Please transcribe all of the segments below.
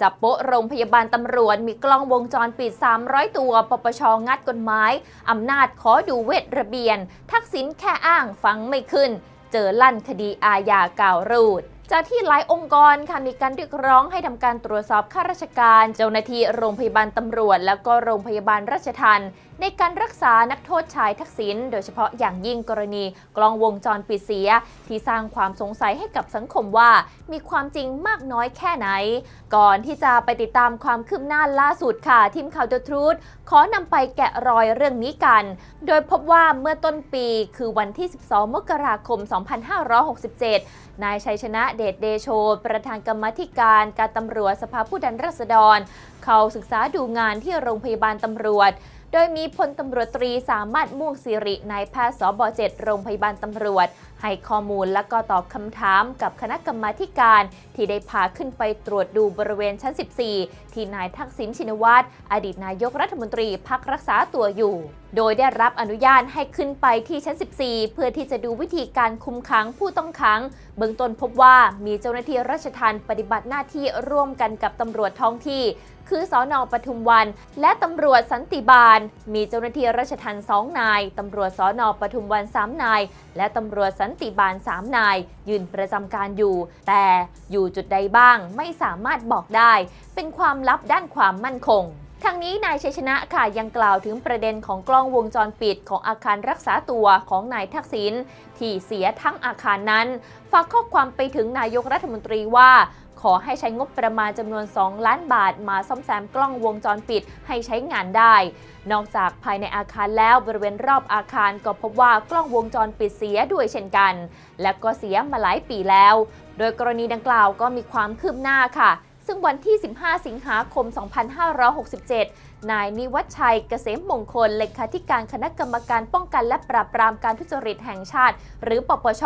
จับโปะโรงพยาบาลตำรวจมีกล้องวงจรปิด 300 ตัว ปปชงัดกฎหมาย อำนาจขอดูเวทระเบียน ทักษิณแค่อ้างฟังไม่ขึ้น เจอลั่นคดีอาญาก่าวรูด จากที่หลายองค์กรค่ะมีการเรียกร้องให้ทำการตรวจสอบข้าราชการ เจ้าหน้าที่โรงพยาบาลตำรวจ แล้วก็โรงพยาบาลราชทัณฑ์ในการรักษานักโทษชายทักษิณโดยเฉพาะอย่างยิ่งกรณีกล้องวงจรปิดเสีย ที่สร้างความสงสัยให้กับสังคมว่า มีความจริงมากน้อยแค่ไหน ก่อนที่จะไปติดตามความคืบหน้าล่าสุดค่ะ ทีมข่าว The Truth ขอนำไปแกะรอยเรื่องนี้กัน โดยพบว่าเมื่อต้นปีคือวันที่ 12 มกราคม 2567 นายชัยชนะเดชเดโช ประธานกรรมธิการการตำรวจสภาผู้แทนราษฎร เขาศึกษาดูงานที่โรงพยาบาลตำรวจ โดยมีพลตำรวจตรีสามารถม่วงสิรินายแพทย์สบ7โรงพยาบาลตำรวจให้ข้อมูลและก็ตอบคำถามกับคณะกรรมาการ ที่ได้พาขึ้นไปตรวจดูบริเวณชั้น 14 ที่นายทักษิณชินวัตรอดีตนายกรัฐมนตรีพักรักษาตัวอยู่ โดยได้รับอนุญาตให้ขึ้นไปที่ชั้น 14 เพื่อที่จะดูวิธีการคุมขังผู้ต้องขัง เบื้องต้นพบว่ามีเจ้าหน้าที่ราชทัณฑ์ปฏิบัติหน้าที่ร่วมกันกับตำรวจท้องที่ คือสอนอปทุมวัน และตำรวจสันติบาล มีเจ้าหน้าที่ราชทัณฑ์สองนายตำรวจสอนอปทุมวันสามนาย และตำรวจสันันติบาลสามนาย ยืนประจำการอยู่ แต่อยู่จุดใดบ้างไม่สามารถบอกได้ เป็นความลับด้านความมั่นคง ทางนี้นายชัยชนะค่ะยังกล่าวถึงประเด็นของกล้องวงจรปิดของอาคารรักษาตัวของนายทักษิณที่เสียทั้งอาคารนั้น ฝากข้อความไปถึงนายกรัฐมนตรีว่า ขอให้ใช้งบประมาณจำนวน 2 ล้านบาทมาซ่อมแซมกล้องวงจรปิดให้ใช้งานได้ นอกจากภายในอาคารแล้วบริเวณรอบอาคารก็พบว่ากล้องวงจรปิดเสียด้วยเช่นกัน และก็เสียมาหลายปีแล้ว โดยกรณีดังกล่าวก็มีความคืบหน้าค่ะ ซึ่งวันที่ 15 สิงหาคม 2567 นายนิวัชชัยเกษมมงคล เลขาธิการคณะกรรมการป้องกันและปราบปรามการทุจริตแห่งชาติ หรือปปช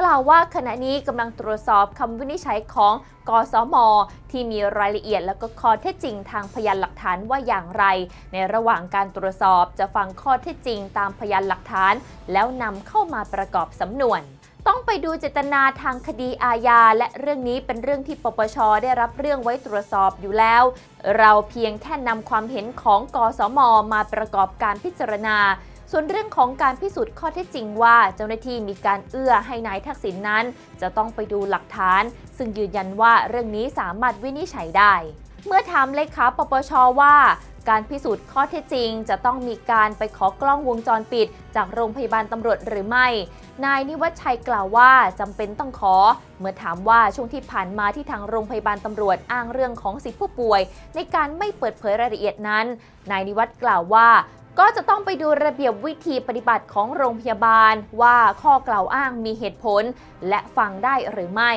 กล่าวว่าขณะนี้กำลังตรวจสอบคำวินิจฉัยของกสม ที่มีรายละเอียดและก็ข้อเท็จจริงทางพยานหลักฐานว่าอย่างไร ในระหว่างการตรวจสอบจะฟังข้อเท็จจริงตามพยานหลักฐาน แล้วนำเข้ามาประกอบสำนวน ต้องไปดูเจตนาทางคดีอาญาและเรื่องนี้เป็นเรื่องที่ปปชได้รับเรื่องไว้ตรวจสอบอยู่แล้ว เราเพียงแค่นำความเห็นของกสมมาประกอบการพิจารณา ส่วนเรื่องของการพิสูจน์ข้อเท็จจริงว่าเจ้าหน้าที่มีการเอื้อให้นายทักษิณนนั้น จะต้องไปดูหลักฐาน ซึ่งยืนยันว่าเรื่องนี้สามารถวินิจฉัยได้ เมื่อถามเลขาปปชว่า การพิสูจน์ข้อเท็จจริง จะต้องมีการไปขอกล้องวงจรปิด จากโรงพยาบาลตำรวจหรือไม่ นายนิวัชชัยกล่าวว่าจำเป็นต้องขอ เมื่อถามว่าช่วงที่ผ่านมาที่ทางโรงพยาบาลตำรวจอ้างเรื่องของสิทธิผู้ป่วย ในการไม่เปิดเผยรายละเอียดนั้น นายนิวัฒน์กล่าวว่า ก็จะต้องไปดูระเบียบวิธีปฏิบัติของโรงพยาบาลว่าข้อกล่าวอ้างมีเหตุผล และฟังได้หรือไม่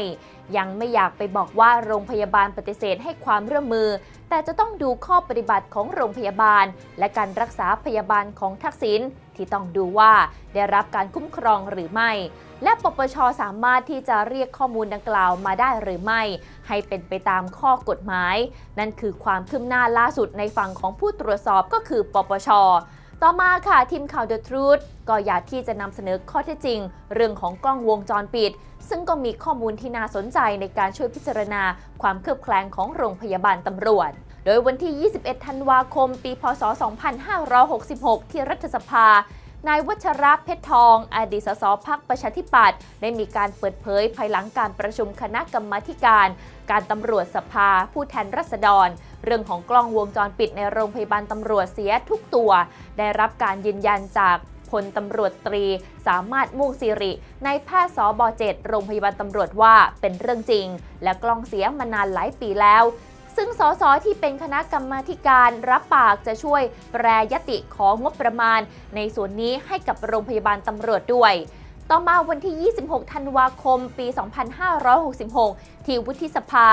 ยังไม่อยากไปบอกว่าโรงพยาบาลปฏิเสธให้ความร่วมมือ แต่จะต้องดูข้อปฏิบัติของโรงพยาบาล และการรักษาพยาบาลของทักษิณที่ต้องดูว่าได้รับการคุ้มครองหรือไม่ และปปชสามารถที่จะเรียกข้อมูลดังกล่าวมาได้หรือไม่ ให้เป็นไปตามข้อกฎหมาย นั่นคือความคืบหน้าล่าสุดในฝั่งของผู้ตรวจสอบก็คือ ปปชต่อมาค่ะทีมข่าว The Truth ก็อยากที่จะนำเสนอข้อเท็จจริง เรื่องของกล้องวงจรปิด ซึ่งก็มีข้อมูลที่น่าสนใจในการช่วยพิจารณา ความเคลือบแคลงของโรงพยาบาลตำรวจ โดยวันที่ 21 ธันวาคม ปี พศ 2566 ที่รัฐสภา นายวัชระเพชรทอง อดีตสสพักประชาธิปัตย์ได้มีการเปิดเผยภายหลังการประชุมคณะกรรมาธิการ การตำรวจสภา ผู้แทนรัษฎร เรื่องของกล้องวงจรปิดในโรงพยาบาลตำรวจเสียทุกตัว ได้รับการยืนยันจากพลตำรวจตรี สามารถมุ่งสิริในแพทย์สบ7โรงพยาบาลตำรวจว่าเป็นเรื่องจริง และกล้องเสียมานานหลายปีแล้ว ซึ่งสสที่เป็นคณะกรรมาการรับปากจะช่วยแปรยติของงบประมาณ ในส่วนนี้ให้กับโรงพยาบาลตำรวจด้วย ต่อมาวันที่ 26 ธันวาคม ปี 2566 ที่วุฒิสภา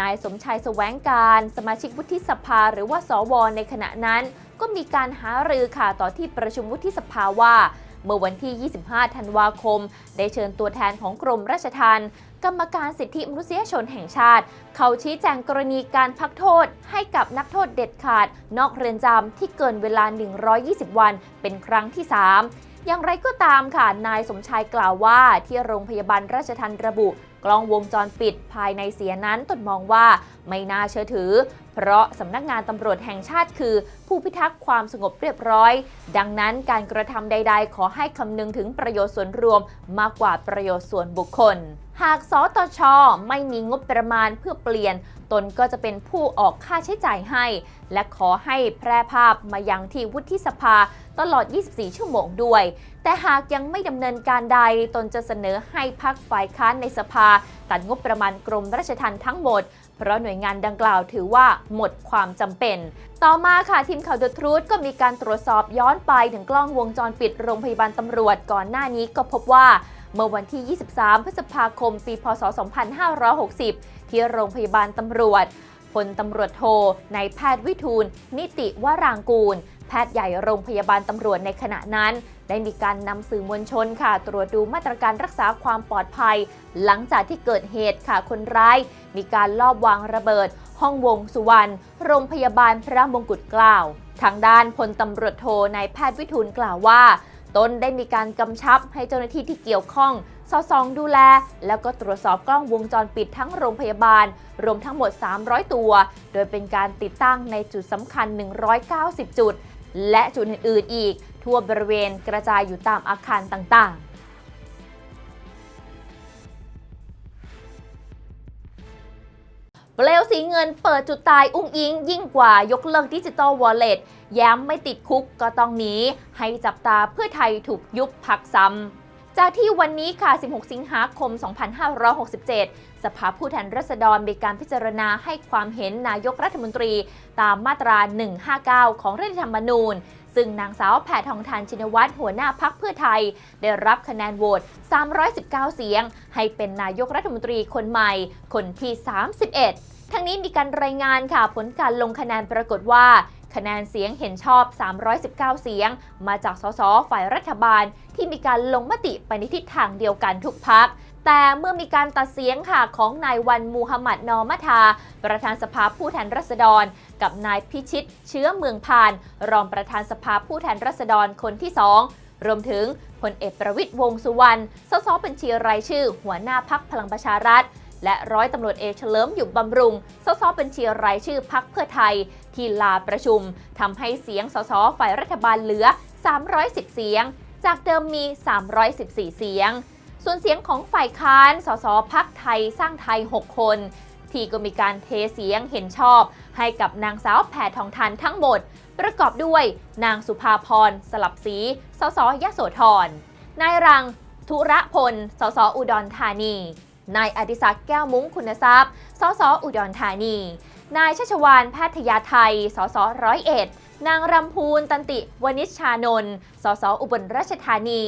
นายสมชายแสวงการ สมาชิกวุฒิสภาหรือว่าสวในขณะนั้น ก็มีการหารือค่ะต่อที่ประชุมวุฒิสภาว่าเมื่อวันที่ 25 ธันวาคม ได้เชิญตัวแทนของกรมราชทัณฑ์ กรรมการสิทธิมนุษยชนแห่งชาติ เขาชี้แจงกรณีการพักโทษให้กับนักโทษเด็ดขาด นอกเรือนจำที่เกินเวลา 120 วัน เป็นครั้งที่ 3อย่างไรก็ตามค่ะ นายสมชายกล่าวว่าที่โรงพยาบาลราชทันระบุ กล้องวงจรปิดภายในเสียนั้นตนมองว่าไม่น่าเชื่อถือเพราะสำนักงานตำรวจแห่งชาติคือ ผู้พิทักษ์ความสงบเรียบร้อย ดังนั้นการกระทำใด ๆ ขอให้คำนึงถึงประโยชน์ส่วนรวมมากกว่าประโยชน์ส่วนบุคคล หากสตช ไม่มีงบประมาณเพื่อเปลี่ยน ตนก็จะเป็นผู้ออกค่าใช้จ่ายให้ และขอให้แพร่ภาพมายังที่วุฒิสภาตลอด 24 ชั่วโมงด้วย แต่หากยังไม่ดำเนินการใด ตนจะเสนอให้พักฝ่ายค้านในสภา ตัดงบประมาณกรมราชทัณฑ์ทั้งหมด เพราะหน่วยงานดังกล่าวถือว่าหมดความจำเป็น ต่อมาค่ะทีมข่าวเดอะทรูธก็มีการตรวจสอบย้อนไปถึงกล้องวงจรปิดโรงพยาบาลตำรวจก่อนหน้านี้ก็พบว่าเมื่อวันที่ 23 พฤษภาคม ปี พศ 2560 ที่โรงพยาบาลตำรวจ พลตำรวจโทนายแพทย์วิทูล นิติวรางกูล แพทย์ใหญ่โรงพยาบาลตำรวจในขณะนั้น ได้มีการนำสื่อมวลชนค่ะ ตรวจดูมาตรการรักษาความปลอดภัย หลังจากที่เกิดเหตุค่ะคนร้าย มีการลอบวางระเบิด ห้องวงสุวรรณโรงพยาบาลพระมงกุฎเกล้าทางด้านพลตำรวจโทนายแพทย์วิทูลกล่าวว่าตนได้มีการกำชับให้เจ้าหน้าที่ที่เกี่ยวข้องสอดส่องดูแล แล้วก็ตรวจสอบกล้องวงจรปิดทั้งโรงพยาบาล รวมทั้งหมด 300 ตัว โดยเป็นการติดตั้งในจุดสำคัญ 190 จุด และจุดอื่นๆอีก ทั่วบริเวณกระจายอยู่ตามอาคารต่างๆเปลวสีเงินเปิดจุดตายอุ้งอิง ยิ่งกว่ายกเลิกดิจิตอลวอลเล็ตย้ำไม่ติดคุกก็ต้องหนีให้จับตาเพื่อไทยถูกยุบพักซ้ำ จากที่วันนี้ค่ะ 16 สิงหาคม 2567 สภาผู้แทนราษฎรมีการพิจารณาให้ความเห็นนายกรัฐมนตรี ตามมาตรา 159 ของรัฐธรรมนูญ ซึ่งนางสาวแพทองทานชินวัตรหัวหน้าพักเพื่อไทย ได้รับคะแนนโหวต 319 เสียง ให้เป็นนายกรัฐมนตรีคนใหม่ คนที่ 31 ทั้งนี้มีการรายงานค่ะผลการลงคะแนนปรากฏว่า คะแนนเสียงเห็นชอบ 319 เสียง มาจากสสฝ่ายรัฐบาล ที่มีการลงมติไปในทิศทางเดียวกันทุกพักแต่เมื่อมีการตัดเสียงค่ะของนายวันมูฮัมหมัดนอมัทา ประธานสภาผู้แทนราษฎร กับนายพิชิต เชื้อเมืองพาน รองประธานสภาผู้แทนราษฎรคนที่สองรวมถึงพลเอกประวิตยวงษ์สุวรรณสสบัญชีรายชื่อ หัวหน้าพักพลังประชารัฐ และร้อยตำรวจเอกเฉลิมอยู่บำรุงสสบัญชีรายชื่อพักเพื่อไทย ที่ลาประชุมทำให้เสียงสสฝ่ายรัฐบาลเหลือ 310 เสียง จากเดิมมี 314 เสียง ส่วนเสียงของฝ่ายค้านสสพักไทยสร้างไทย 6 คน ที่ก็มีการเทเสียงเห็นชอบ ให้กับนางสาวแพทองทานทั้งหมด ประกอบด้วยนางสุภาพรสลับศรีสสยโสธรนายรัง ธุระพล สสอุดรธานี นายอดิศักดิ์แก้วมุ้งคุณทรัพย์ สสอุดรธานี นายชัชวานแพทยาไทย สสร้อยเอ็ด นางรำพูนตันติวนิชชานนท์ สสอุบลราชธานี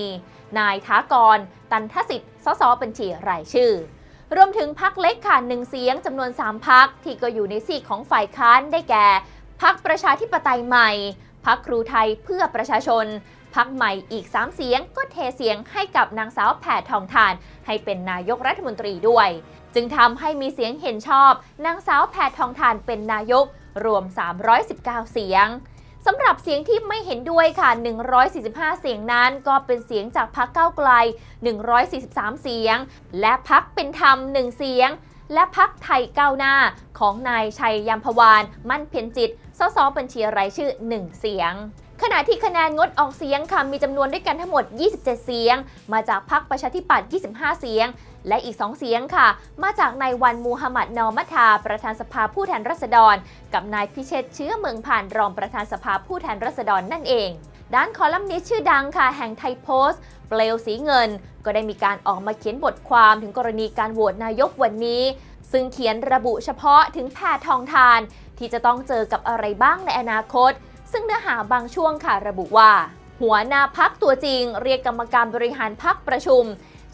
นายท้ากร ตันทสิทธิ์ สสบัญชีรายชื่อ รวมถึงพักเล็กค่ะหนึ่งเสียงจำนวน 3 พักที่ก็อยู่ในซีกของฝ่ายค้านได้แก่พักประชาธิปไตยใหม่พักครูไทยเพื่อประชาชน พักใหม่อีก 3 เสียงก็เทเสียงให้กับนางสาวแพทองทาน ให้เป็นนายกรัฐมนตรีด้วย จึงทำให้มีเสียงเห็นชอบ นางสาวแพทองทานเป็นนายกรวม 319 เสียงสำหรับเสียงที่ไม่เห็นด้วยค่ะ 145 เสียงนั้นก็เป็นเสียงจากพักเก้าไกล 143 เสียง และพักเป็นธรรม 1 เสียง และพักไทยก้าวหน้าของนายชัยยามพวาน มั่นเพียรจิต สสบัญชีรายชื่อ 1 เสียง ขณะที่คะแนนงดออกเสียงค่ะมีจำนวนด้วยกันทั้งหมด 27 เสียง มาจากพักประชาธิปัตย์ 25 เสียง และอีก 2 เสียงค่ะ มาจากนายวันมูฮัมหมัดนอมัทา ประธานสภาผู้แทนราษฎร กับนายพิเชษเชื้อเมืองผ่านรองประธานสภาผู้แทนราษฎรนั่นเองด้านคอลัมนิสต์ชื่อดังค่ะแห่งไทยโพสต์ เปลวสีเงิน ก็ได้มีการออกมาเขียนบทความถึงกรณีการโหวตนายกวันนี้ ซึ่งเขียนระบุเฉพาะถึงแพทองทาน ที่จะต้องเจอกับอะไรบ้างในอนาคต ซึ่งเนื้อหาบางช่วงค่ะระบุว่า หัวหน้าพักตัวจริง เรียกกรรมการบริหารพักประชุม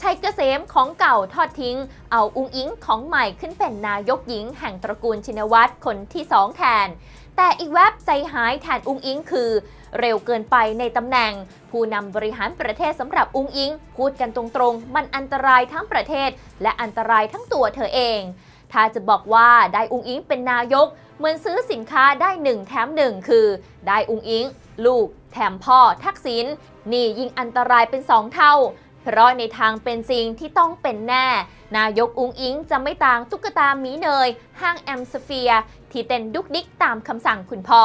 ชัยเกษมของเก่าทอดทิ้ง เอาอุ้งอิงของใหม่ขึ้นเป็นนายกหญิงแห่งตระกูลชินวัตรคนที่สองแทน แต่อีกแวบใจหายแทนอุ้งอิงคือ เร็วเกินไปในตำแหน่ง ผู้นำบริหารประเทศสำหรับอุ้งอิง พูดกันตรงๆ มันอันตรายทั้งประเทศ และอันตรายทั้งตัวเธอเอง ถ้าจะบอกว่าได้อุงอิงเป็นนายก เหมือนซื้อสินค้าได้หนึ่งแถมหนึ่งคือ ได้อุงอิง ลูก แถมพ่อ ทักษิณนี่ยิ่งอันตรายเป็นสองเท่า เพราะในทางเป็นจริงที่ต้องเป็นแน่ นายกอุงอิงจะไม่ต่างตุ๊กตาหมีเนย ห้างแอมสเฟียที่เต้นดุกดิกตามคำสั่งคุณพ่อ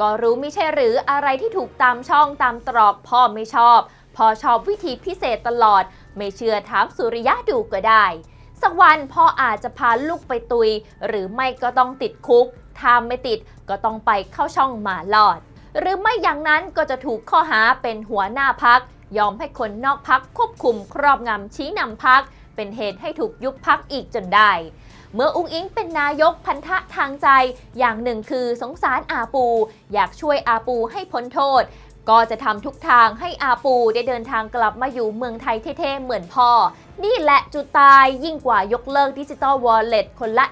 ก็รู้ไม่ใช่หรืออะไรที่ถูกตามช่องตามตรอกพ่อไม่ชอบ พ่อชอบวิธีพิเศษตลอด ไม่เชื่อถามสุริยะดูก็ได้ สักวันพ่ออาจจะพาลูกไปตุย หรือไม่ก็ต้องติดคุกถ้าไม่ติดก็ต้องไปเข้าช่องหมาลอด หรือไม่อย่างนั้นก็จะถูกข้อหาเป็นหัวหน้าพัก ยอมให้คนนอกพักควบคุมครอบงำชี้นำพัก เป็นเหตุให้ถูกยุบพักอีกจนได้ เมื่ออุ้งอิงเป็นนายกพันธะทางใจ อย่างหนึ่งคือสงสารอาปู อยากช่วยอาปูให้พ้นโทษ ก็จะทำทุกทางให้อาปูได้เดินทางกลับมาอยู่เมืองไทยเท่ๆ เหมือนพ่อ นี่แหละจุดตายยิ่งกว่ายกเลิกดิจิตอลวอลเล็ตคนละ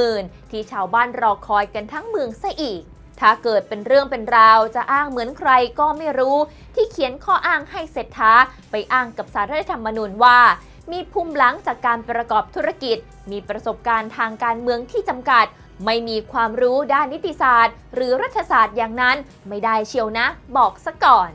10,000 ที่ชาวบ้านรอคอยกันทั้งเมืองซะอีกถ้าเกิดเป็นเรื่องเป็นราวจะอ้างเหมือนใครก็ไม่รู้ที่เขียนข้ออ้างให้เศรษฐาไปอ้างกับสารรัฐธรรมนูญว่า มีภูมิหลังจากการประกอบธุรกิจ มีประสบการณ์ทางการเมืองที่จำกัด ไม่มีความรู้ด้านนิติศาสตร์ หรือรัฐศาสตร์อย่างนั้น ไม่ได้เชียวนะ บอกซะก่อน